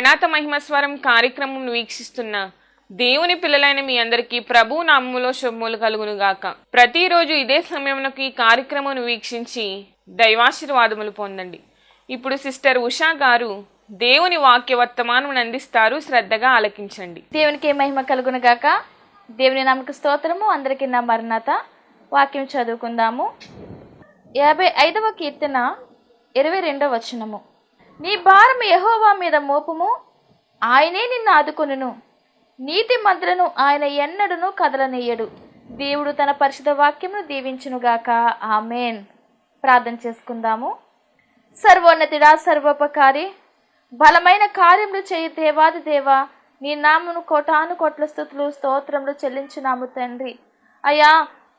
అందరికీ మరణాత మహిమస్వరం కార్యక్రమం వీక్షిస్తున్న దేవుని పిల్లలైన మీ అందరికీ ప్రభు నామములో శుభములు కలుగును గాక ప్రతిరోజు ఇదే సమయంలో ఈ కార్యక్రమం వీక్షించి దైవాశీర్వాదములు పొందండి. ఇప్పుడు సిస్టర్ ఉషా గారు దేవుని వాక్య వర్తమానం అందిస్తారు శ్రద్ధగా ఆలకించండి. దేవునికి మహిమ కలుగును గాక దేవుని నామకు స్తోత్రము అందరికీ నా మరణత. వాక్యం చదువుకుందాము. యాభై ఐదవ కీర్తన ఇరవై రెండవ వచనము. నీ భారం యహోవా మీద మోపుము. ఆయనే నిన్ను ఆదుకొనును. నీతి మంత్రను ఆయన ఎన్నడును కదలనీయడు. దేవుడు తన పరిశుద్ధ వాక్యమును దీవించునుగాక. ఆమెన్. ప్రార్థన చేసుకుందాము. సర్వోన్నతిడా సర్వోపకారి బలమైన కార్యములు చేయి దేవాది దేవా. నీ నామును కోటాను కోట్ల స్థుతులు స్తోత్రములు చెల్లించున్నాము తండ్రి. అయ్యా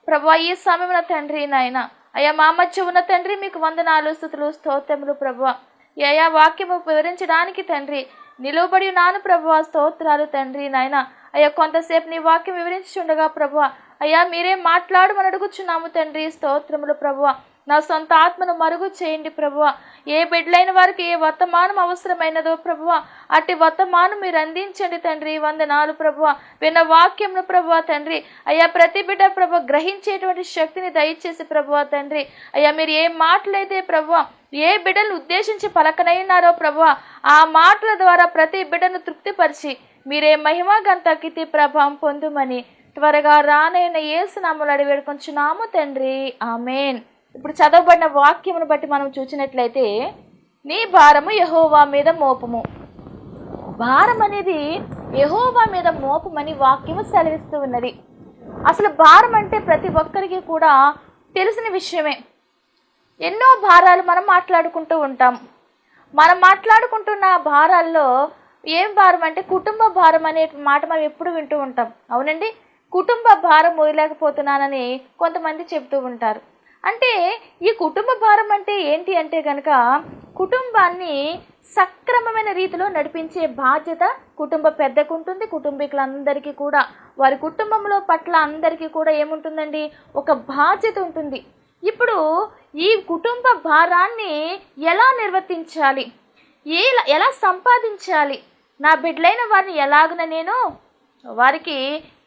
ప్రభా ఈ సమయమున తండ్రి నాయన. అయ్యా మా మధ్య ఉన్న తండ్రి మీకు వందనాలు స్థుతులు స్తోత్రములు ప్రభా. అయ్యా వాక్యము వివరించడానికి తండ్రి. నిలువబడి నాను ప్రభువ స్తోత్రాలు తండ్రి నాయన. అయ్యా కొంతసేపు నీ వాక్యం వివరించుండగా ప్రభువ. అయ్యా మీరే మాట్లాడమని అడుగుచున్నాము తండ్రి స్తోత్రములు ప్రభువ. నా సొంత ఆత్మను మరుగు చేయండి ప్రభువ. ఏ బిడ్డలైన వారికి ఏ వర్తమానం అవసరమైనదో ప్రభువ. అట్టి వర్తమానం మీరు అందించండి తండ్రి. వందనాలు ప్రభువ. విన్న వాక్యంను ప్రభువ తండ్రి. అయ్యా ప్రతి బిడ్డ ప్రభు గ్రహించేటువంటి శక్తిని దయచేసి ప్రభువ తండ్రి. అయ్యా మీరు ఏ మాటలైతే ప్రభువ ఏ బిడ్డను ఉద్దేశించి పలకనైనారో ప్రభువ ఆ మాటల ద్వారా ప్రతి బిడ్డను తృప్తిపరిచి మీరే మహిమా గంతకితి ప్రభావం పొందుమని త్వరగా రానైన ఏసునామలు అడిగి వేడుకొంచున్నాము తండ్రి. ఆమెన్. ఇప్పుడు చదవబడిన వాక్యమును బట్టి మనం చూసినట్లయితే నీ భారము యహోవా మీద మోపము. భారం అనేది యహోవా మీద మోపమని వాక్యము సెలవిస్తూ ఉన్నది. అసలు భారం అంటే ప్రతి ఒక్కరికి కూడా తెలిసిన విషయమే. ఎన్నో భారాలు మనం మాట్లాడుకుంటూ ఉంటాం. మనం మాట్లాడుకుంటున్న భారాల్లో ఏం భారం అంటే కుటుంబ భారం అనే మాట మనం ఎప్పుడు వింటూ ఉంటాం. అవునండి? కుటుంబ భారం మోయలేకపోతున్నానని కొంతమంది చెప్తూ ఉంటారు. అంటే ఈ కుటుంబ భారం అంటే ఏంటి అంటే కనుక కుటుంబాన్ని సక్రమమైన రీతిలో నడిపించే బాధ్యత కుటుంబ పెద్దకు ఉంటుంది కుటుంబీకులందరికీ కూడా. వారి కుటుంబంలో పట్ల అందరికీ కూడా ఏముంటుందండి? ఒక బాధ్యత ఉంటుంది. ఇప్పుడు ఈ కుటుంబ భారాన్ని ఎలా నిర్వర్తించాలి? ఏ ఎలా సంపాదించాలి? నా బిడ్డలైన వారిని ఎలాగున నేను వారికి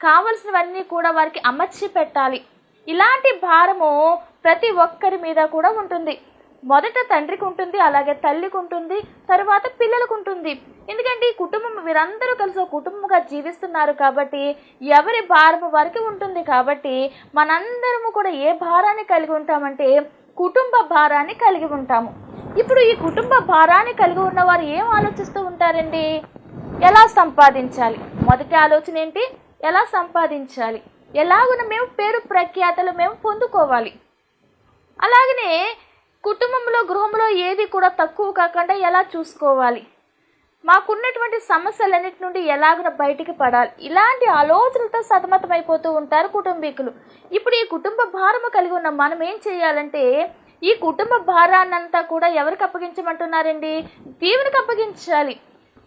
కావలసినవన్నీ కూడా వారికి అమర్చి పెట్టాలి ఇలాంటి భారము ప్రతి ఒక్కరి మీద కూడా ఉంటుంది. మొదట తండ్రికి ఉంటుంది అలాగే తల్లికి ఉంటుంది తర్వాత పిల్లలకు ఉంటుంది. ఎందుకంటే ఈ కుటుంబం వీరందరూ కలిసి ఒక కుటుంబంగా జీవిస్తున్నారు కాబట్టి ఎవరి భారము వారికి ఉంటుంది కాబట్టి మనందరము కూడా ఏ భారాన్ని కలిగి ఉంటామంటే కుటుంబ భారాన్ని కలిగి ఉంటాము. ఇప్పుడు ఈ కుటుంబ భారాన్ని కలిగి ఉన్నవారు ఏం ఆలోచిస్తూ ఉంటారండి? ఎలా సంపాదించాలి? మొదటి ఆలోచన ఏంటి? ఎలా సంపాదించాలి? ఎలాగున మేము పేరు ప్రఖ్యాతలు మేము పొందుకోవాలి? అలాగనే కుటుంబంలో గృహంలో ఏది కూడా తక్కువ కాకుండా ఎలా చూసుకోవాలి? మాకున్నటువంటి సమస్యలన్నిటి నుండి ఎలాగున బయటికి పడాలి. ఇలాంటి ఆలోచనలతో సతమతమైపోతూ ఉంటారు కుటుంబీకులు. ఇప్పుడు ఈ కుటుంబ భారము కలిగి ఉన్న మనం ఏం చేయాలంటే ఈ కుటుంబ భారాన్నంతా కూడా ఎవరికి అప్పగించమంటున్నారండి? దేవునికి అప్పగించాలి.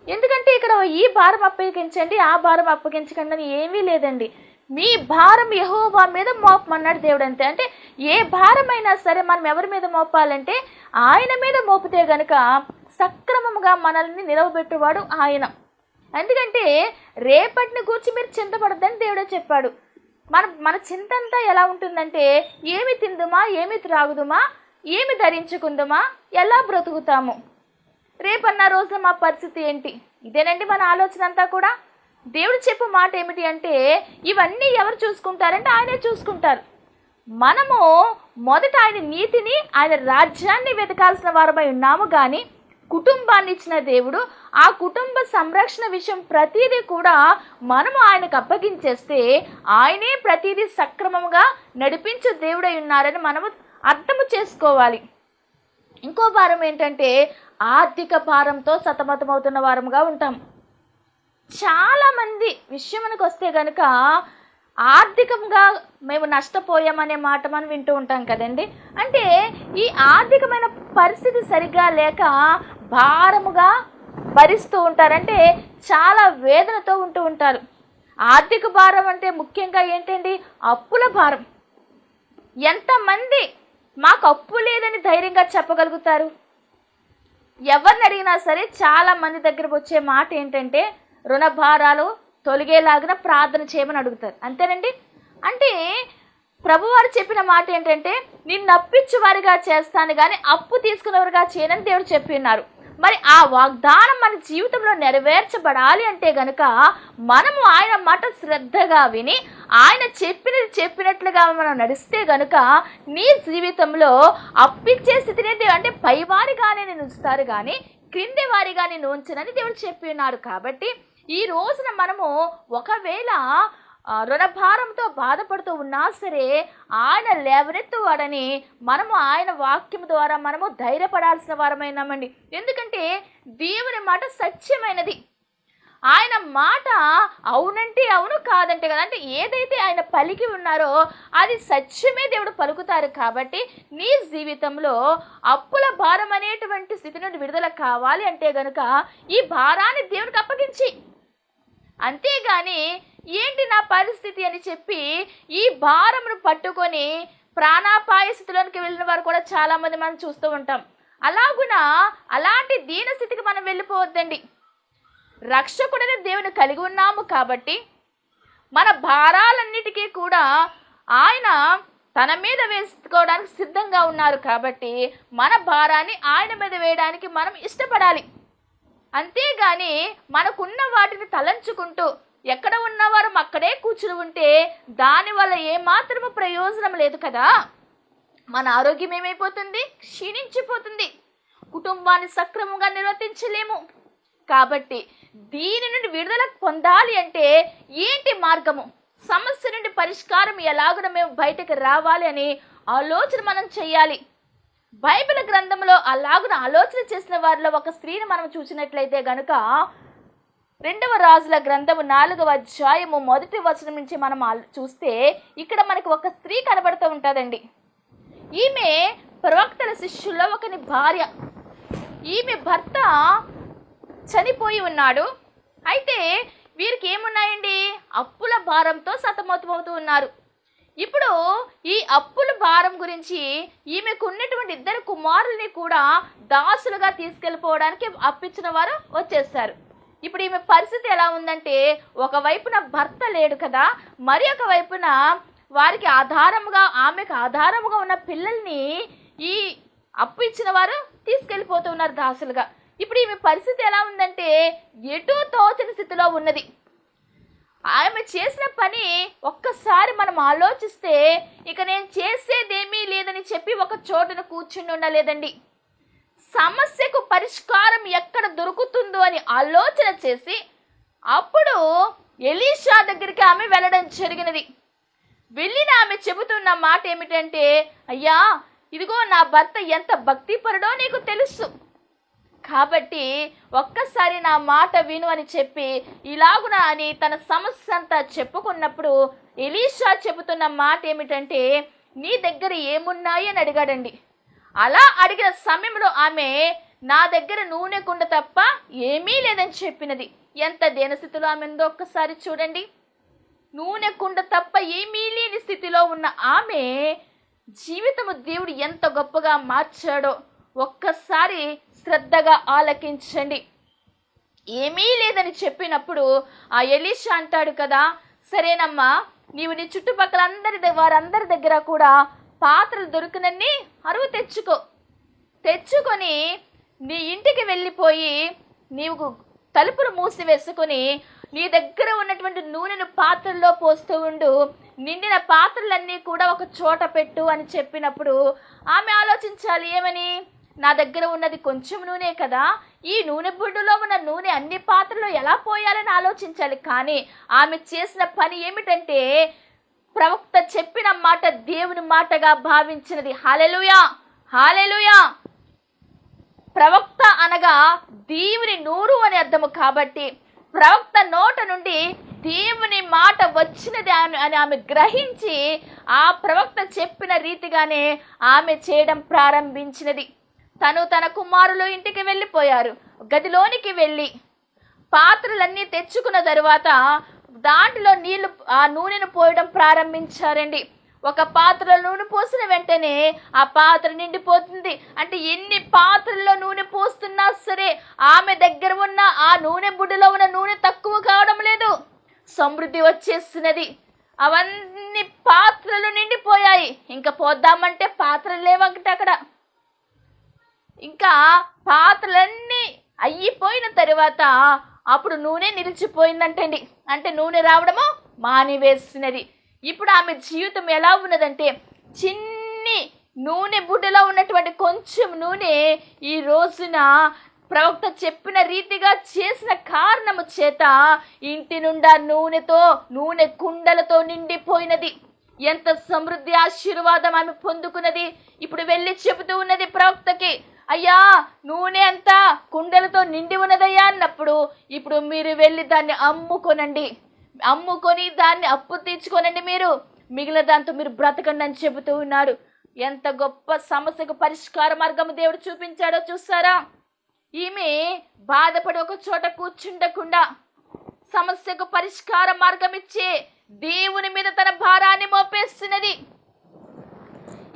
ఎందుకంటే ఇక్కడ ఈ భారం అప్పగించండి ఆ భారం అప్పగించకండి అని ఏమీ లేదండి. మీ భారం యహోవా మీద మోపమన్నాడు దేవుడు అంతే అంటే ఏ భారమైనా సరే మనం ఎవరి మీద మోపాలంటే ఆయన మీద మోపితే గనుక సక్రమముగా మనల్ని నిలవబెట్టువాడు ఆయన. ఎందుకంటే రేపటిని గురించి మీరు చింతపడద్దని దేవుడే చెప్పాడు. మన మన చింత అంతా ఎలా ఉంటుందంటే ఏమి తిందుమా ఏమి త్రాగుదుమా ఏమి ధరించుకుందుమా ఎలా బ్రతుకుతాము? రేపన్న రోజున మా పరిస్థితి ఏంటి? ఇదేనండి మన ఆలోచన అంతా కూడా? దేవుడు చెప్పు మాట ఏమిటి అంటే ఇవన్నీ ఎవరు చూసుకుంటారంటే ఆయనే చూసుకుంటారు. మనము మొదట ఆయన నీతిని ఆయన రాజ్యాన్ని వెతకాల్సిన వారమై ఉన్నాము కానీ కుటుంబాన్ని ఇచ్చిన దేవుడు ఆ కుటుంబ సంరక్షణ విషయం ప్రతిదీ కూడా మనము ఆయనకు అప్పగించేస్తే ఆయనే ప్రతిదీ సక్రమంగా నడిపించే దేవుడై ఉన్నారని మనము అర్థము చేసుకోవాలి. ఇంకో భారం ఏంటంటే ఆర్థిక భారంతో సతమతమవుతున్న వారముగా ఉంటాం. చాలామంది విషయమునకు వస్తే కనుక ఆర్థికంగా మేము నష్టపోయామనే మాట మనం వింటూ ఉంటాం కదండి. అంటే ఈ ఆర్థికమైన పరిస్థితి సరిగ్గా లేక భారముగా భరిస్తూ ఉంటారంటే చాలా వేదనతో ఉంటూ ఉంటారు. ఆర్థిక భారం అంటే ముఖ్యంగా ఏంటండి? అప్పుల భారం. ఎంతమంది మాకు అప్పు లేదని ధైర్యంగా చెప్పగలుగుతారు? ఎవరిని అడిగినా సరే చాలా మంది దగ్గరకు వచ్చే మాట ఏంటంటే రుణభారాలు తొలగేలాగిన ప్రార్థన చేయమని అడుగుతారు. అంతేనండి? అంటే ప్రభువారు చెప్పిన మాట ఏంటంటే నిన్ను అప్పించేవారిగా చేస్తాను కానీ అప్పు తీసుకునేవారుగా చేయనని దేవుడు చెప్పి ఉన్నారు. మరి ఆ వాగ్దానం మన జీవితంలో నెరవేర్చబడాలి అంటే గనుక మనము ఆయన మాట శ్రద్ధగా విని ఆయన చెప్పినది చెప్పినట్లుగా మనం నడిస్తే గనుక నీ జీవితంలో అప్పిచ్చే స్థితిని అంటే పైవారిగానే నేను ఉంచుతారు కానీ క్రింది వారిగా నేను ఉంచనని దేవుడు చెప్పి ఉన్నారు కాబట్టి ఈ రోజున మనము ఒకవేళ రుణభారంతో బాధపడుతూ ఉన్నా సరే ఆయన లేవనెత్తువాడని మనము ఆయన వాక్యం ద్వారా మనము ధైర్యపడాల్సిన వారమైనామండి ఎందుకంటే దేవుని మాట సత్యమైనది. ఆయన మాట అవునంటే అవును కాదంటే కదా. అంటే ఏదైతే ఆయన పలికి ఉన్నారో అది సత్యమే దేవుడు పలుకుతారు కాబట్టి నీ జీవితంలో అప్పుల భారం అనేటువంటి స్థితి నుండి విడుదల కావాలి అంటే గనుక ఈ భారాన్ని దేవుడికి అప్పగించి. అంతేగాని ఏంటి నా పరిస్థితి అని చెప్పి ఈ భారమును పట్టుకొని ప్రాణాపాయ స్థితిలోనికి వెళ్ళిన వారు కూడా చాలామంది మనం చూస్తూ ఉంటాం. అలాగున అలాంటి దీన స్థితికి మనం వెళ్ళిపోవద్దండి. రక్షకుడని దేవుని కలిగి ఉన్నాము కాబట్టి మన భారాలన్నిటికీ కూడా ఆయన తన మీద వేసుకోవడానికి సిద్ధంగా ఉన్నారు కాబట్టి మన భారాన్ని ఆయన మీద వేయడానికి మనం ఇష్టపడాలి. అంతేగాని మనకున్న వాటిని తలంచుకుంటూ ఎక్కడ ఉన్నవారు అక్కడే కూర్చుని ఉంటే దానివల్ల ఏమాత్రము ప్రయోజనం లేదు కదా. మన ఆరోగ్యం ఏమైపోతుంది? క్షీణించిపోతుంది. కుటుంబాన్ని సక్రమంగా నిర్వర్తించలేము. కాబట్టి దీని నుండి విడుదల పొందాలి అంటే ఏంటి మార్గము? సమస్య నుండి పరిష్కారం ఎలాగున మేము బయటకు రావాలి అని ఆలోచన మనం చేయాలి. బైబిల్ గ్రంథంలో అలాగున ఆలోచన చేసిన వారిలో ఒక స్త్రీని మనం చూసినట్లయితే గనుక రెండవ రాజుల గ్రంథము నాలుగవ అధ్యాయము మొదటి వచనం నుంచి మనం చూస్తే ఇక్కడ మనకు ఒక స్త్రీ కనబడుతూ ఉంటుందండి. ఈమె ప్రవక్తల శిష్యుల్లో ఒకని భార్య. ఈమె భర్త చనిపోయి ఉన్నాడు. అయితే వీరికి ఏమున్నాయండి? అప్పుల భారంతో సతమతమవుతూ ఉన్నారు. ఇప్పుడు ఈ అప్పుల భారం గురించి ఈమెకు ఉన్నటువంటి ఇద్దరు కుమారుల్ని కూడా దాసులుగా తీసుకెళ్ళిపోవడానికి అప్పించిన వారు వచ్చేసారు ఇప్పుడు ఈమె పరిస్థితి ఎలా ఉందంటే ఒకవైపున భర్త లేడు కదా మరి ఒక వైపున వారికి ఆధారముగా ఆమెకు ఆధారముగా ఉన్న పిల్లల్ని ఈ అప్పు ఇచ్చిన వారు తీసుకెళ్ళిపోతున్నారు దాసులుగా. ఇప్పుడు ఈమె పరిస్థితి ఎలా ఉందంటే ఎటు తోచని స్థితిలో ఉన్నది. ఆమె చేసిన పని ఒక్కసారి మనం ఆలోచిస్తే ఇక నేను చేసేదేమీ లేదని చెప్పి ఒక చోటున కూర్చుని ఉండలేదండి. సమస్యకు పరిష్కారం ఎక్కడ దొరుకుతుందో అని ఆలోచన చేసి అప్పుడు ఎలీషా దగ్గరికి ఆమె వెళ్ళడం జరిగినది. వెళ్ళిన ఆమె చెబుతున్న మాట ఏమిటంటే అయ్యా ఇదిగో నా భర్త ఎంత భక్తిపరుడో నీకు తెలుసు. కాబట్టి ఒక్కసారి నా మాట విను అని చెప్పి ఇలాగున అని తన సమస్య అంతా చెప్పుకున్నప్పుడు ఎలీషా చెబుతున్న మాట ఏమిటంటే నీ దగ్గర ఏమున్నాయి? అని అడిగాడండి. అలా అడిగిన సమయంలో ఆమె నా దగ్గర నూనె కుండ తప్ప ఏమీ లేదని చెప్పినది. ఎంత దేనస్థితిలో ఆమె ఉందో ఒక్కసారి చూడండి. నూనె కుండ తప్ప ఏమీ లేని స్థితిలో ఉన్న ఆమె జీవితము దేవుడు ఎంత గొప్పగా మార్చాడో ఒక్కసారి శ్రద్ధగా ఆలకించండి. ఏమీ లేదని చెప్పినప్పుడు ఆ ఎలీషా అంటాడు కదా సరేనమ్మా నీవు నీ చుట్టుపక్కల అందరి వారందరి దగ్గర కూడా పాత్రలు దొరికినన్ని అరువు తెచ్చుకో. తెచ్చుకొని నీ ఇంటికి వెళ్ళిపోయి నీవు తలుపులు మూసివేసుకొని నీ దగ్గర ఉన్నటువంటి నూనెను పాత్రల్లో పోస్తూ ఉండు. నిండిన పాత్రలన్నీ కూడా ఒక చోట పెట్టు అని చెప్పినప్పుడు ఆమె ఆలోచించాలి ఏమని? నా దగ్గర ఉన్నది కొంచెం నూనె కదా. ఈ నూనె బుడ్డులో ఉన్న నూనె అన్ని పాత్రలో ఎలా పోయాలని ఆలోచించాలి? కానీ ఆమె చేసిన పని ఏమిటంటే ప్రవక్త చెప్పిన మాట దేవుని మాటగా భావించినది. హాలెలుయా హాలెలుయా ప్రవక్త అనగా దేవుని నూరు అని అర్థము కాబట్టి ప్రవక్త నోట నుండి దేవుని మాట వచ్చినది అని అని ఆమె గ్రహించి ఆ ప్రవక్త చెప్పిన రీతిగానే ఆమె చేయడం ప్రారంభించినది. తను తన కుమారులు ఇంటికి వెళ్ళిపోయారు. గదిలోనికి వెళ్ళి పాత్రలన్నీ తెచ్చుకున్న తరువాత దాంట్లో నీళ్ళు ఆ నూనెను పోయడం ప్రారంభించారండి. ఒక పాత్రలో నూనె పోసిన వెంటనే ఆ పాత్ర నిండిపోతుంది. అంటే ఎన్ని పాత్రల్లో నూనె పోస్తున్నా సరే ఆమె దగ్గర ఉన్న ఆ నూనె బుడ్డలో ఉన్న నూనె తక్కువ కావడం లేదు. సమృద్ధి వచ్చేస్తున్నది. అవన్నీ పాత్రలు నిండిపోయాయి. ఇంకా పోద్దామంటే పాత్రలు లేవంటే అక్కడ. ఇంకా పాత్రలన్నీ అయిపోయిన తర్వాత అప్పుడు నూనె నిలిచిపోయిందంటండి. అంటే నూనె రావడము మానివేసినది. ఇప్పుడు ఆమె జీవితం ఎలా ఉన్నదంటే చిన్ని నూనె బుడ్డలో ఉన్నటువంటి కొంచెం నూనె ఈ రోజున ప్రవక్త చెప్పిన రీతిగా చేసిన కారణము చేత ఇంటి నుండా నూనెతో నూనె కుండలతో నిండిపోయినది. ఎంత సమృద్ధి ఆశీర్వాదం ఆమె పొందుకున్నది. ఇప్పుడు వెళ్ళి చెబుతూ ఉన్నది ప్రవక్తకి. అయ్యా నూనె అంతా కుండలతో నిండి ఉన్నదయ్యా అన్నప్పుడు ఇప్పుడు మీరు వెళ్ళి దాన్ని అమ్ముకొనండి. అమ్ముకొని దాన్ని అప్పు తీర్చుకోనండి మీరు. మిగిలిన దాంతో మీరు బ్రతకండి అని చెబుతూ ఉన్నాడు ఎంత గొప్ప సమస్యకు పరిష్కార మార్గం దేవుడు చూపించాడో చూస్తారా? ఈమె బాధపడి ఒక చోట కూర్చుండకుండా సమస్యకు పరిష్కార మార్గం ఇచ్చే దేవుని మీద తన భారాన్ని మోపేస్తున్నది.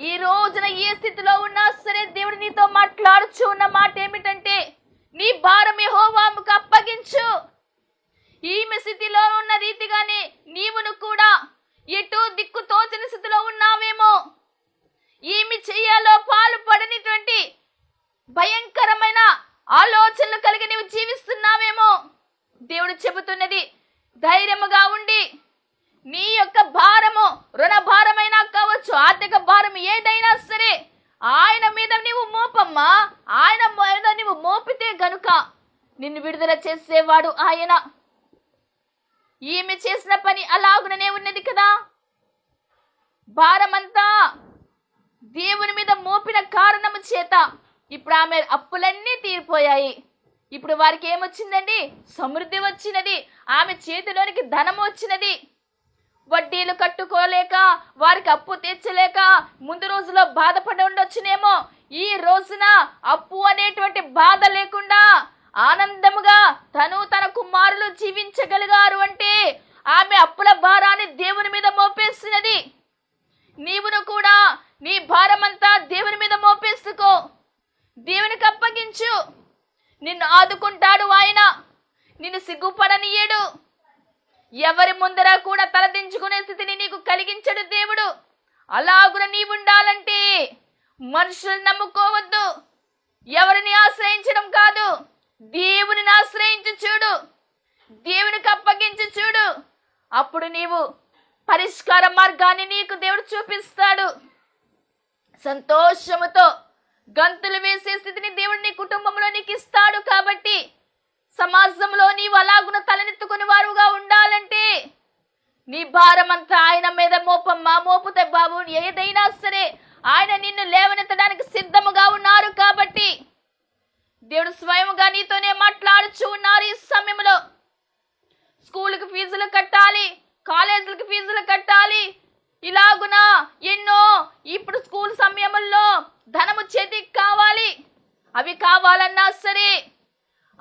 ఈ రోజున ఏ స్థితిలో ఉన్నా సరే దేవుడు నీతో మాట్లాడుచు ఉన్న మాట ఏమిటంటే నీ భారం యెహోవాముకు అప్పగించు. ఈమె స్థితిలో ఉన్న రీతిగానే నీవును కూడా ఎటు దిక్కు తోచని స్థితిలో ఉన్నావేమో. ఈమె చెయ్యాలో పాలు పడనిటువంటి భయంకరమైన ఆలోచనలు కలిగి నీవు జీవిస్తున్నావేమో. దేవుడు చెబుతున్నది ధైర్యముగా ఉండి నీ యొక్క భారము రుణ భారమైనా కావచ్చు ఆర్థిక భారం ఏదైనా సరే ఆయన మీద నీవు మోపమ్మా. ఆయన మీద నీవు మోపితే గనుక నిన్ను విడుదల చేసేవాడు ఆయన. ఈమె చేసిన పని అలాగుననే ఉన్నది కదా. భారమంతా దేవుని మీద మోపిన కారణము చేత ఇప్పుడు ఆమె అప్పులన్నీ తీరిపోయాయి. ఇప్పుడు వారికి ఏమొచ్చిందండి? సమృద్ధి వచ్చినది. ఆమె చేతిలోనికి ధనం వచ్చినది. వడ్డీలు కట్టుకోలేక వారికి అప్పు తీర్చలేక ముందు రోజులో బాధపడి ఉండొచ్చునేమో. ఈ రోజున అప్పు అనేటువంటి బాధ లేకుండా ఆనందముగా తను తన కుమారులు జీవించగలిగారు అంటే ఆమె అప్పుల భారాన్ని దేవుని మీద మోపేస్తున్నది. నీవును కూడా నీ భారమంతా దేవుని మీద మోపేసుకో. దేవునికి అప్పగించు. నిన్ను ఆదుకుంటాడు ఆయన. నిన్ను సిగ్గుపడనియడు. ఎవరి ముందర కూడా తలదించుకునే స్థితిని నీకు కలిగించడు దేవుడు. అలాగున నీవుండాలంటే మనుషులు నమ్ముకోవద్దు. ఎవరిని ఆశ్రయించడం కాదు దేవునిని ఆశ్రయించి చూడు. దేవునికి అప్పగించి చూడు. అప్పుడు నీవు పరిష్కార మార్గాన్ని నీకు దేవుడు చూపిస్తాడు. సంతోషముతో గంతులు వేసే స్థితిని దేవుడు నీ కుటుంబంలో నీకు ఇస్తాడు కాబట్టి సమాజంలో నీవు అలాగున తలనెత్తుకుని వారుగా ఉండాలంటే నీ భారమంతా ఆయన మీద మోపమ్మా మోపుతే బాబు. ఏదైనా సరే ఆయన నిన్ను లేవనెత్తడానికి సిద్ధముగా ఉన్నారు కాబట్టి దేవుడు స్వయంగా నీతోనే మాట్లాడుచు ఉన్నారు ఈ సమయంలో. స్కూల్కి ఫీజులు కట్టాలి కాలేజీలకు ఫీజులు కట్టాలి. ఇలాగున ఎన్నో ఇప్పుడు స్కూల్ సమయంలో ధనము చేతికి కావాలి. అవి కావాలన్నా సరే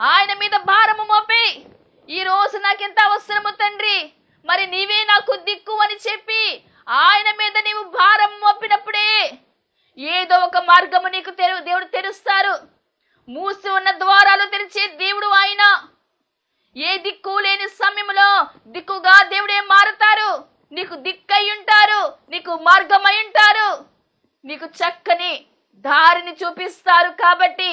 ఆయన మీద భారము మోపి. ఈ రోజు నాకెంత అవసరము తండ్రి. మరి నీవే నాకు దిక్కు అని చెప్పి ఆయన మీద నీవు భారం మోపినప్పుడే ఏదో ఒక మార్గము నీకు తెరు దేవుడు తెరుస్తారు. మూసి ఉన్న ద్వారాలు తెరిచే దేవుడు ఆయన. ఏ దిక్కు లేని సమయంలో దిక్కుగా దేవుడే మారుతారు. నీకు దిక్కై ఉంటారు నీకు మార్గమై ఉంటారు. నీకు చక్కని దారిని చూపిస్తారు కాబట్టి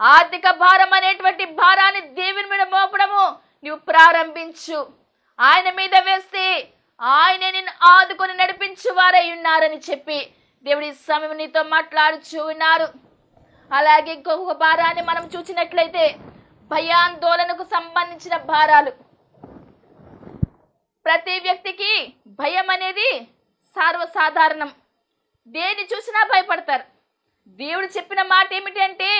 ఆర్థిక భారం అనేటువంటి భారాన్ని దేవుని మీద మోపడము నువ్వు ప్రారంభించు. ఆయన మీద వేస్తే ఆయన నిన్ను ఆదుకొని నడిపించు వారై ఉన్నారని చెప్పి దేవుడి సమయం నీతో మాట్లాడుచూ ఉన్నారు. అలాగే ఇంకొక భారాన్ని మనం చూసినట్లయితే భయాందోళనకు సంబంధించిన భారాలు. ప్రతి వ్యక్తికి భయం అనేది సర్వసాధారణం. దేన్ని చూసినా భయపడతారు. దేవుడు చెప్పిన మాట ఏమిటి అంటే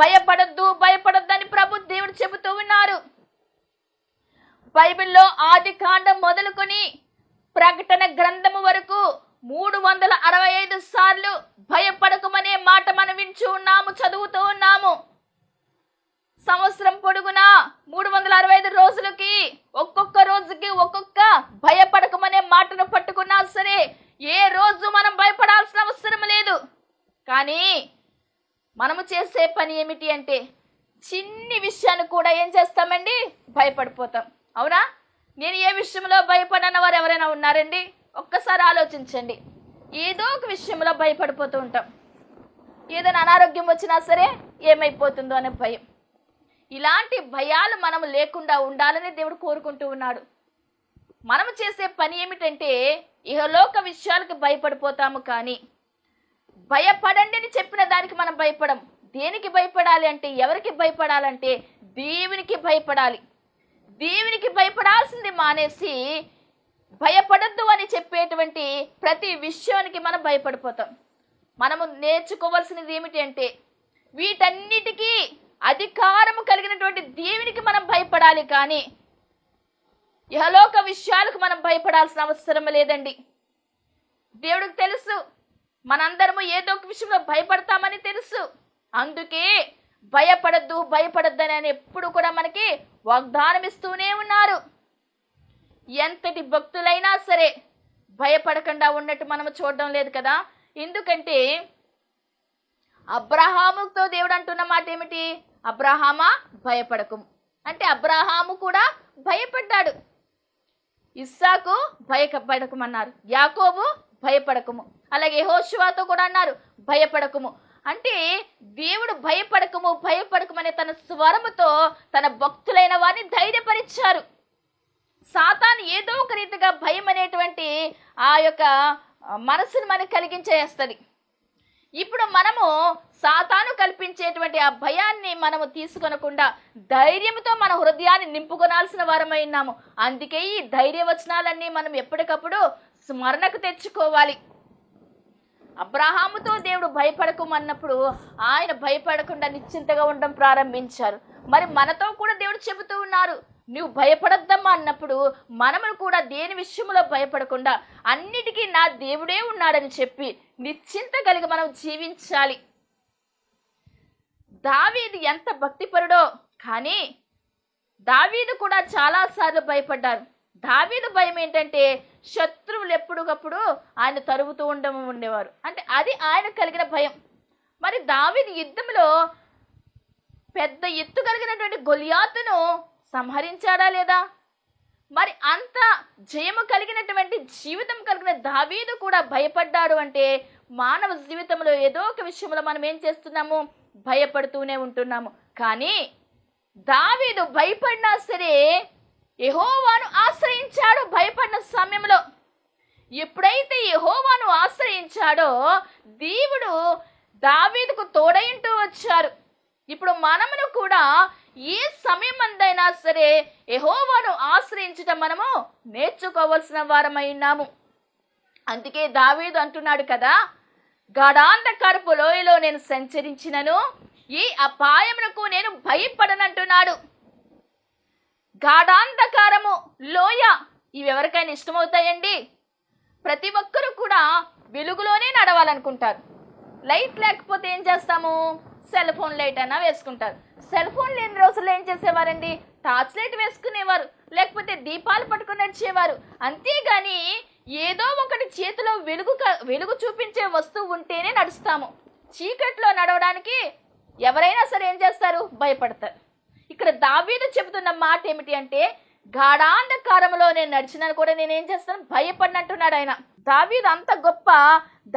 భయపడద్దు భయపడద్దని ప్రభు దేవుడు చెబుతూ ఉన్నారు. బైబిల్లో ఆది కాండం మొదలుకొని ప్రకటన గ్రంథము వరకు మూడు వందల అరవై ఐదు సార్లు భయపడకమనే మాట మనం వించు ఉన్నాము చదువుతూ ఉన్నాము. సంవత్సరం పొడుగునా మూడు వందల అరవై ఐదు రోజులకి ఒక్కొక్క రోజుకి ఒక్కొక్క భయపడకమనే మాటను పట్టుకున్నా సరే ఏ రోజు మనం భయపడాల్సిన అవసరం లేదు. కానీ మనము చేసే పని ఏమిటి అంటే చిన్ని విషయాన్ని కూడా ఏం చేస్తామండి? భయపడిపోతాం. అవునా? నేను ఏ విషయంలో భయపడన్న వారు ఎవరైనా ఉన్నారండి? ఒక్కసారి ఆలోచించండి. ఏదో ఒక విషయంలో భయపడిపోతూ ఉంటాం. ఏదైనా అనారోగ్యం వచ్చినా సరే ఏమైపోతుందో అనే భయం. ఇలాంటి భయాలు మనం లేకుండా ఉండాలని దేవుడు కోరుకుంటూ ఉన్నాడు. మనము చేసే పని ఏమిటంటే ఇహలోక విషయాలకు భయపడిపోతాము కానీ భయపడండి అని చెప్పిన దానికి మనం భయపడం. దేనికి భయపడాలి అంటే ఎవరికి భయపడాలంటే దేవునికి భయపడాలి. దేవునికి భయపడాల్సింది మానేసి భయపడద్దు అని చెప్పేటువంటి ప్రతి విషయానికి మనం భయపడిపోతాం. మనము నేర్చుకోవాల్సినది ఏమిటి అంటే వీటన్నిటికీ అధికారము కలిగినటువంటి దేవునికి మనం భయపడాలి కానీ యహలోక విషయాలకు మనం భయపడాల్సిన అవసరం లేదండి. దేవుడికి తెలుసు మనందరము ఏదో ఒక విషయంలో భయపడతామని తెలుసు. అందుకే భయపడద్దు భయపడద్దు అని ఎప్పుడు కూడా మనకి వాగ్దానం ఇస్తూనే ఉన్నారు. ఎంతటి భక్తులైనా సరే భయపడకుండా ఉన్నట్టు మనము చూడడం లేదు కదా. ఎందుకంటే అబ్రహాముతో దేవుడు అంటున్న మాట ఏమిటి? అబ్రహామా భయపడకు. అంటే అబ్రహాము కూడా భయపడ్డాడు. ఇస్సాకు భయపడకమన్నారు యాకోబు భయపడకము. అలాగే హోషువాతో కూడా అన్నారు భయపడకము. అంటే దేవుడు భయపడకము భయపడకము అనే తన స్వరముతో తన భక్తులైన వారిని ధైర్యపరిచారు. సాతాను ఏదో ఒక రీతిగా భయం అనేటువంటి ఆ యొక్క మనసును మనకు కలిగించేస్తుంది. ఇప్పుడు మనము సాతాను కల్పించేటువంటి ఆ భయాన్ని మనము తీసుకొనకుండా ధైర్యంతో మన హృదయాన్ని నింపుకొనాల్సిన వారమై ఉన్నాము. అందుకే ఈ ధైర్యవచనాలన్నీ మనం ఎప్పటికప్పుడు స్మరణకు తెచ్చుకోవాలి. అబ్రహాముతో దేవుడు భయపడకమన్నప్పుడు ఆయన భయపడకుండా నిశ్చింతగా ఉండడం ప్రారంభించారు. మరి మనతో కూడా దేవుడు చెబుతూ ఉన్నారు నువ్వు భయపడద్దమ్మా అన్నప్పుడు మనము కూడా దేని విషయంలో భయపడకుండా అన్నిటికీ నా దేవుడే ఉన్నాడని చెప్పి నిశ్చింత కలిగి మనం జీవించాలి. దావీది ఎంత భక్తిపరుడో కానీ దావీదు కూడా చాలాసార్లు భయపడ్డారు. దావీదు భయం ఏంటంటే శత్రువులు ఎప్పుడుకప్పుడు ఆయన తరుగుతూ ఉండడం ఉండేవారు. అంటే అది ఆయన కలిగిన భయం. మరి దావిని యుద్ధంలో పెద్ద ఎత్తు కలిగినటువంటి గొలియాతును సంహరించాడా లేదా? మరి అంత జయము కలిగినటువంటి జీవితం కలిగిన దావీదు కూడా భయపడ్డాడు అంటే మానవ జీవితంలో ఏదో ఒక విషయంలో మనం ఏం చేస్తున్నాము? భయపడుతూనే ఉంటున్నాము. కానీ దావీదు భయపడినా సరే యహోవాను సమయంలో ఎప్పుడైతే యహోవాను ఆశ్రయించాడో దేవుడు దావీదుకు తోడయింటూ వచ్చారు. ఇప్పుడు మనమును కూడా ఏ సమయం అందైనా సరే యహోవాను ఆశ్రయించటం మనము నేర్చుకోవలసిన వారమై ఉన్నాము. అందుకే దావీదు అంటున్నాడు కదా గాఢాంధకరపు లోయలో నేను సంచరించినను ఈ అపాయమునకు నేను భయపడనంటున్నాడు. గాఢాంధకారము లోయ ఇవి ఎవరికైనా ఇష్టమవుతాయండి? ప్రతి ఒక్కరూ కూడా వెలుగులోనే నడవాలనుకుంటారు. లైట్ లేకపోతే ఏం చేస్తాము? సెల్ ఫోన్ లైట్ అయినా వేసుకుంటారు. సెల్ ఫోన్ లేని రోజుల్లో ఏం చేసేవారండి? టార్చ్ లైట్ వేసుకునేవారు లేకపోతే దీపాలు పట్టుకుని నడిచేవారు. అంతేగాని ఏదో ఒకటి చేతిలో వెలుగు వెలుగు చూపించే వస్తువు ఉంటేనే నడుస్తాము. చీకట్లో నడవడానికి ఎవరైనా సరే ఏం చేస్తారు? భయపడతారు. ఇక్కడ దావీదు చెబుతున్న మాట ఏమిటి అంటే గాఢాంధకారంలో నేను నడిచినాను కూడా నేనేం చేస్తాను? భయపడినట్టున్నాడు ఆయన. దావీదు అంత గొప్ప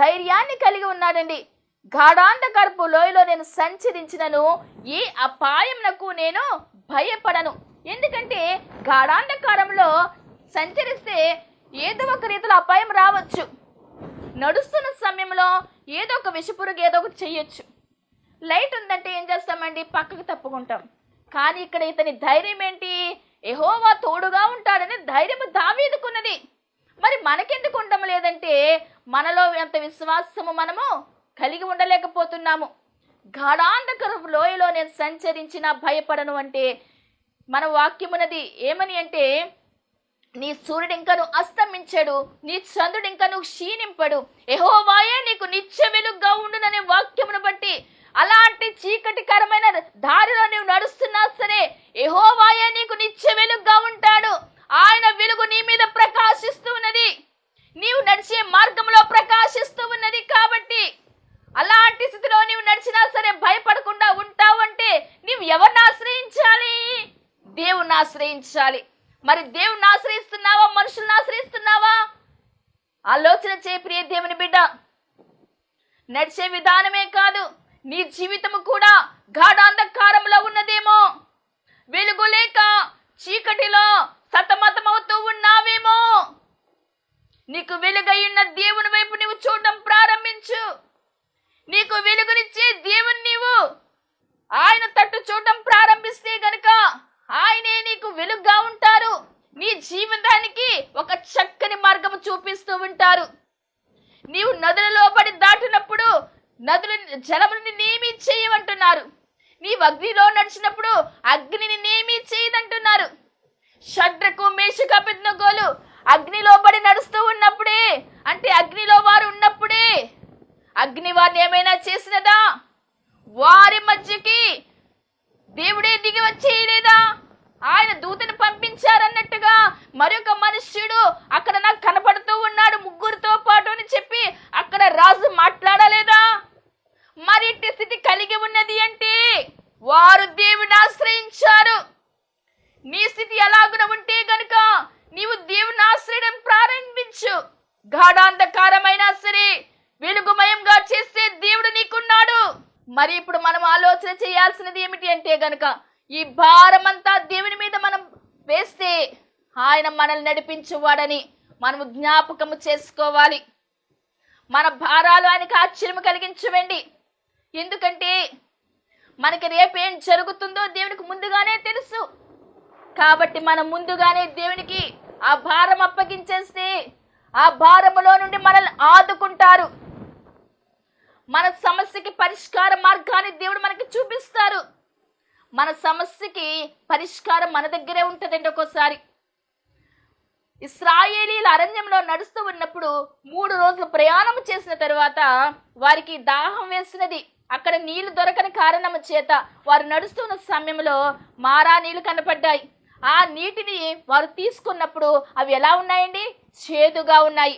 ధైర్యాన్ని కలిగి ఉన్నాడండి. గాఢాంధకరపు లోయలో నేను సంచరించినను. ఏ అపాయంనకు నేను భయపడను. ఎందుకంటే గాఢాంధకారంలో సంచరిస్తే ఏదో ఒక రీతిలో అపాయం రావచ్చు. నడుస్తున్న సమయంలో ఏదో ఒక విషపురుగు ఏదో ఒకటి చెయ్యొచ్చు లైట్ ఉందంటే ఏం చేస్తామండి? పక్కకు తప్పుకుంటాం. కానీ ఇక్కడ ఇతని ధైర్యం ఏంటి ఎహోవా తోడుగా ఉంటాడని ధైర్యం దావీదుకున్నది. మరి మనకెందుకు ఉండడం లేదంటే మనలో ఎంత విశ్వాసము మనము కలిగి ఉండలేకపోతున్నాము. గాఢాంధకర లోయలో నేను సంచరించిన భయపడను అంటే మన వాక్యమున్నది ఏమని అంటే నీ సూర్యుడు ఇంకను అస్తమించడు నీ చంద్రుడు ఇంకను క్షీణింపడు. ఎహోవాయే నీకు నిత్య వెలుగ్గా ఉండుననే వాక్యమును బట్టి అలాంటి చీకటికరమైన దారిలో నువ్వు నడుస్తున్నా సరే ఎహోవాయే నీకు నిత్య వెలుగుగా ఉంటాడు. ఆయన వెలుగు నీ మీద ప్రకాశిస్తూ ఉన్నది. నీవు నడిచే మార్గంలో ప్రకాశిస్తూ ఉన్నది కాబట్టి అలాంటి స్థితిలో నీవు నడిచినా సరే భయపడకుండా ఉంటావంటే నీవు ఎవరిని ఆశ్రయించాలి? దేవుణ్ణి ఆశ్రయించాలి. మరి దేవుణ్ణి ఆశ్రయిస్తున్నావా? మనుషుల్ని ఆశ్రయిస్తున్నావా? ఆలోచన చే ప్రియ దేవుని బిడ్డ. నడిచే విధానమే కాదు. నీ జీవితము కూడా గాఢాంధకారంలో ఉన్నదేమో. వెలుగు లేక చీకటిలో సతమతమవుతూ ఉన్నావేమో. నీకు వెలుగయ్యున్న దేవుని వైపు నీవు చూడడం ప్రారంభించు. నీకు వెలుగునిచ్చే దేవుని నీవు ఆయన తట్టు చూడటం ప్రారంభిస్తే గనుక ఆయనే నీకు వెలుగుగా ఉంటారు. నీ జీవితానికి ఒక చక్కని మార్గము చూపిస్తూ ఉంటారు నీవు నదులలో పడి దాటినప్పుడు నదులు జలముని నేమి చేయమంటున్నారు నీ అగ్నిలో నడిచినప్పుడు అగ్నిని నేమి చేయదంటున్నారు షడ్రకు మేషక పెద్దగోలు అగ్నిలో పడి నడుస్తూ ఉన్నప్పుడే అంటే అగ్నిలో వారు ఉన్నప్పుడే అగ్ని వారిని ఏమైనా చేసినదా? వారి మధ్యకి దేవుడే దిగి వచ్చేయలేదా? ఆయన దూతను పంపించారన్నట్టుగా మరొక మనుష్యుడు అక్కడ నాకు కనపడుతూ ఉన్నాడు ముగ్గురితో పాటు అని చెప్పి అక్కడ రాజు మాట్లాడలేదా? మరి స్థితి కలిగి ఉన్నది అంటే వారు దేవుని ఆశ్రయించారు. నీ స్థితి ఎలాగున ఉంటే గనుక నీవు దేవుని ఆశ్రయడం ప్రారంభించు. గాఢాంధకారమైనా సరే వెలుగుమయంగా చేసే దేవుడు నీకున్నాడు. మరి ఇప్పుడు మనం ఆలోచన చేయాల్సినది ఏమిటి అంటే గనుక ఈ భారమంతా దేవుని మీద మనం వేస్తే ఆయన మనల్ని నడిపించేవాడని మనము జ్ఞాపకము చేసుకోవాలి. మన భారాలు ఆయనకు ఆశ్చర్యం కలిగించవండి ఎందుకంటే మనకి రేపేం జరుగుతుందో దేవునికి ముందుగానే తెలుసు. కాబట్టి మనం ముందుగానే దేవునికి ఆ భారం అప్పగించేస్తే ఆ భారములో నుండి మనల్ని ఆదుకుంటారు. మన సమస్యకి పరిష్కార మార్గాన్ని దేవుడు మనకి చూపిస్తారు. మన సమస్యకి పరిష్కారం మన దగ్గరే ఉంటుందండి ఒక్కోసారి. ఇస్రాయేలీల అరణ్యంలో నడుస్తూ ఉన్నప్పుడు మూడు రోజులు ప్రయాణం చేసిన తర్వాత వారికి దాహం వేసినది. అక్కడ నీళ్ళు దొరకని కారణం చేత వారు నడుస్తున్న సమయంలో మారా నీళ్ళు కనపడ్డాయి. ఆ నీటిని వారు తీసుకున్నప్పుడు అవి ఎలా ఉన్నాయండి? చేదుగా ఉన్నాయి.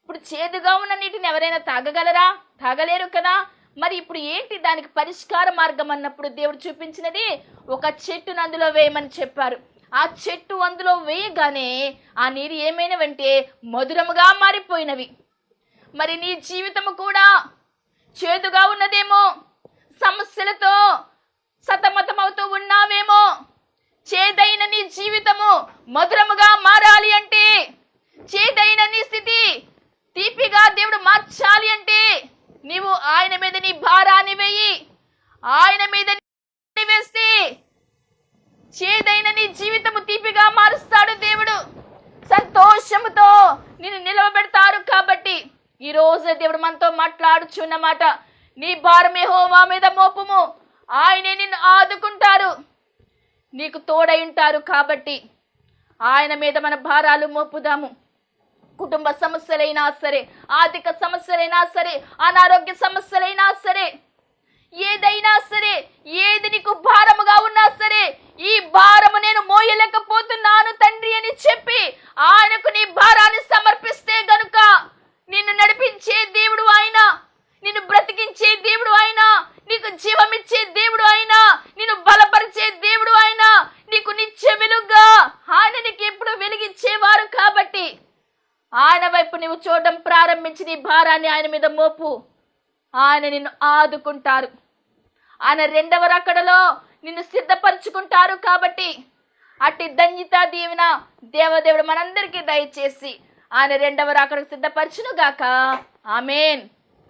ఇప్పుడు చేదుగా ఉన్న నీటిని ఎవరైనా తాగగలరా? తాగలేరు కదా? మరి ఇప్పుడు ఏంటి దానికి పరిష్కార మార్గం అన్నప్పుడు దేవుడు చూపించినది? ఒక చెట్టును అందులో వేయమని చెప్పారు. ఆ చెట్టు అందులో వేయగానే ఆ నీరు ఏమైనవంటే మధురముగా మారిపోయినవి. మరి నీ జీవితము కూడా చేదుగా ఉన్నదేమో. సమస్యలతో సతమతమవుతూ ఉన్నావేమో. చేదైన నీ జీవితము మధురముగా మారాలి అంటే చేదైన నీ స్థితి తీపిగా దేవుడు మార్చాలి అంటే నీవు ఆయన మీద నీ భారాన్ని వేయి. ఆయన మీద వేస్తే చేదైన నీ జీవితము తీపిగా మారుస్తాడు దేవుడు సంతోషముతో నిన్ను నిలవబెడతారు కాబట్టి ఈ రోజు దేవుడు మనతో మాట్లాడుచున్నమాట. నీ భారమే హోమా మీద మోపము. ఆయనే నిన్ను ఆదుకుంటారు. నీకు తోడై ఉంటారు కాబట్టి ఆయన మీద మన భారాలు మోపుదాము. కుటుంబ సమస్యలైనా సరే ఆర్థిక సమస్యలైనా సరే అనారోగ్య సమస్యలైనా సరే ఏదైనా సరే ఏది నీకు భారముగా ఉన్నా సరే ఈ భారము నేను మోయలేకపోతున్నాను తండ్రి అని చెప్పి ఆయనకు నీ భారాన్ని సమర్పిస్తే గనుక నిన్ను నడిపించే దేవుడు ఆయన. నిన్ను బ్రతికించే దేవుడు ఆయన. నీకు జీవమిచ్చే దేవుడు ఆయన. నిన్ను బలపరిచే దేవుడు ఆయన. నీకు నిత్య వెలుగ్గా ఆయన నీకు ఎప్పుడు వెలిగించేవారు కాబట్టి ఆయన వైపు నీవు చూడడం ప్రారంభించి నీ భారాన్ని ఆయన మీద మోపు. ఆయన నిన్ను ఆదుకుంటారు. ఆయన రెండవ రకడలో నిన్ను సిద్ధపరచుకుంటారు కాబట్టి అట్టి ధన్యత దీవెన దేవదేవుడు మనందరికీ దయచేసి ఆయన రెండవ రాకడకు సిద్ధపరచునుగాక. ఆమెన్.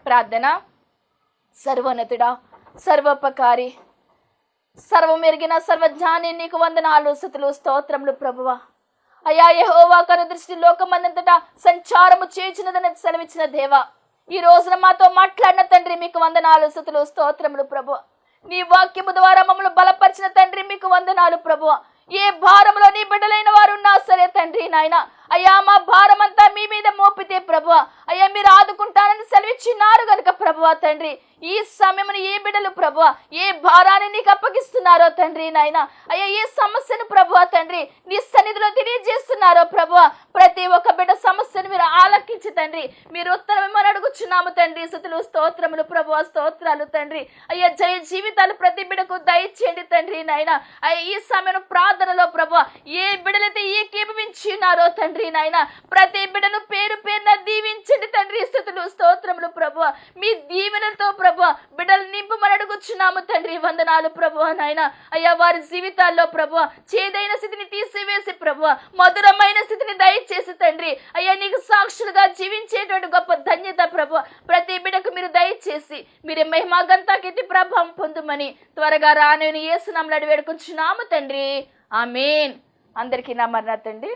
ప్రార్థన. సర్వోన్నతుడా సర్వోపకారి సర్వమెరిగిన సర్వజ్ఞాని నీకు వందనాలు స్థుతులు స్తోత్రములు ప్రభువ. అయా యహోవా కను దృష్టి లోకమందంతటా సంచారము చేసినదని సెలవిచ్చిన దేవా. ఈ రోజున మాతో మాట్లాడిన తండ్రి మీకు వందనాలు స్థుతులు స్తోత్రములు ప్రభు నీ వాక్యము ద్వారా మమ్మల్ని బలపరిచిన తండ్రి మీకు వందనాలు ప్రభు ఏ భారంలో నీ బిడ్డలైన వారు ఉన్నా సరే తండ్రి నాయన. అయ్యా మా భారం అంతా మీ మీద మోపితే ప్రభు అయ్యా మీరు ఆదుకుంటానని సెలవిచ్చినారు గనుక ప్రభువ తండ్రి. ఈ సమయమును ఏ బిడ్డలు ప్రభు ఏ భారాన్ని నీకు అప్పగిస్తున్నారో తండ్రి నాయన. అయ్యా ఏ సమస్యను ప్రభు తండ్రి నీ సన్నిధిలో తెలియజేస్తున్నారో ప్రభు ప్రతి ఒక్క బిడ్డ సమస్య మీరు తండ్రి మీరు ఉత్తరమని అడుగుచున్నాము తండ్రి. స్థుతులు స్తోత్రములు ప్రభు స్తోత్రాలు తండ్రి. అయ్యా జయ జీవితాలు ప్రతి బిడకు దయచేయండి తండ్రి నాయన. అయ్యా ఈ సమయం ప్రార్థనలో ప్రభు ఏ బిడలైతే ఏ ఉన్నారో తండ్రి నాయన ప్రతి బిడను పేరు పేరున దీవించండి తండ్రి. స్థుతులు స్తోత్రములు ప్రభు మీ దీవెనతో ప్రభు బిడలు నింపమని అడుగుచున్నాము తండ్రి. వందనాలు ప్రభు నాయన. అయ్యా వారి జీవితాల్లో ప్రభు చేదైన స్థితిని తీసివేసి ప్రభు మధురమైన స్థితిని దయచేసి తండ్రి. అయ్యా నీకు సాక్షులుగా జీవించేటువంటి గొప్ప ధన్యత ప్రభు. ప్రతి బిడకు మీరు దయచేసి మీరు మహిమాగంతాకెత్తి ప్రభావం పొందుమని త్వరగా రానని ఏసునామలు అడి వేడుకుంటున్నాము తండ్రి. ఆమెన్. అందరికీ నా మరణతండి